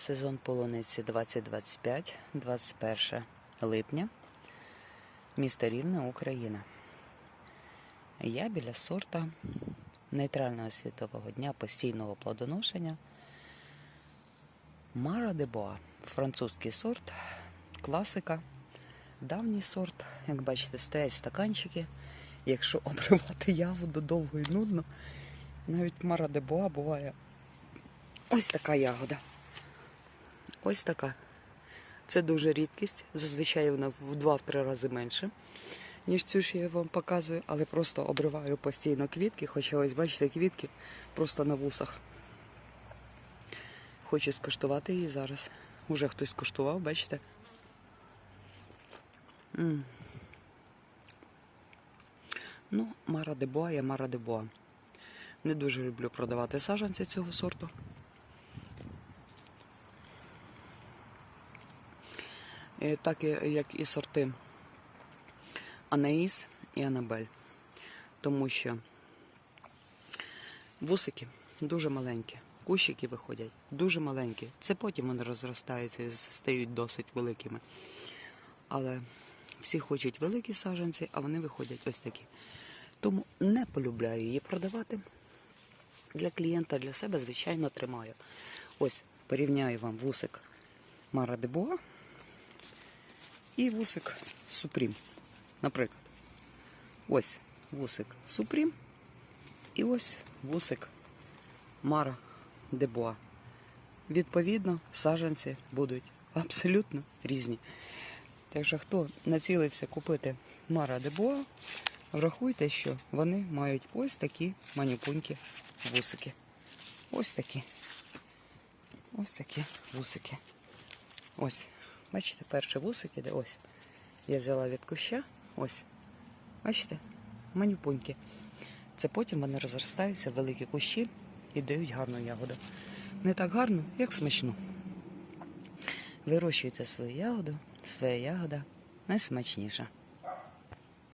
Сезон полуниці 2025, 21 липня. Місто Рівне, Україна. Я біля сорта нейтрального світового дня постійного плодоношення Мара де Боа. Французький сорт, класика, давній сорт. Як бачите, стоять стаканчики. Якщо обривати ягоду довго і нудно, навіть Мара де Боа буває ось така ягода. Ось така. Це дуже рідкість. Зазвичай вона в 2-3 рази менше, ніж цю, що я вам показую, але просто обриваю постійно квітки, хоча ось бачите, квітки просто на вусах. Хочу скуштувати її зараз. Уже хтось скуштував, бачите? м Ну, Мара де Боа є Мара де Боа. Не дуже люблю продавати саджанці цього сорту. Так як і сорти Анаїс і Анабель. Тому що вусики дуже маленькі, кущики виходять дуже маленькі. Це потім вони розростаються і стають досить великими. Але всі хочуть великі саджанці, а вони виходять ось такі. Тому не полюбляю її продавати. Для клієнта, для себе, звичайно, тримаю. Ось порівняю вам вусик Мара де Боа і вусик Супрім. Наприклад, ось вусик Супрім і ось вусик Мара де Боа. Відповідно, саджанці будуть абсолютно різні. Так що, хто націлився купити Мара де Боа, врахуйте, що вони мають ось такі манюпунькі вусики. Ось такі. Ось такі вусики. Ось. Бачите, перший вусик іде. Ось. Я взяла від куща. Ось. Бачите? Манюпуньки. Це потім вони розростаються великі кущі і дають гарну ягоду. Не так гарну, як смачну. Вирощуйте свою ягоду, своя ягода найсмачніша.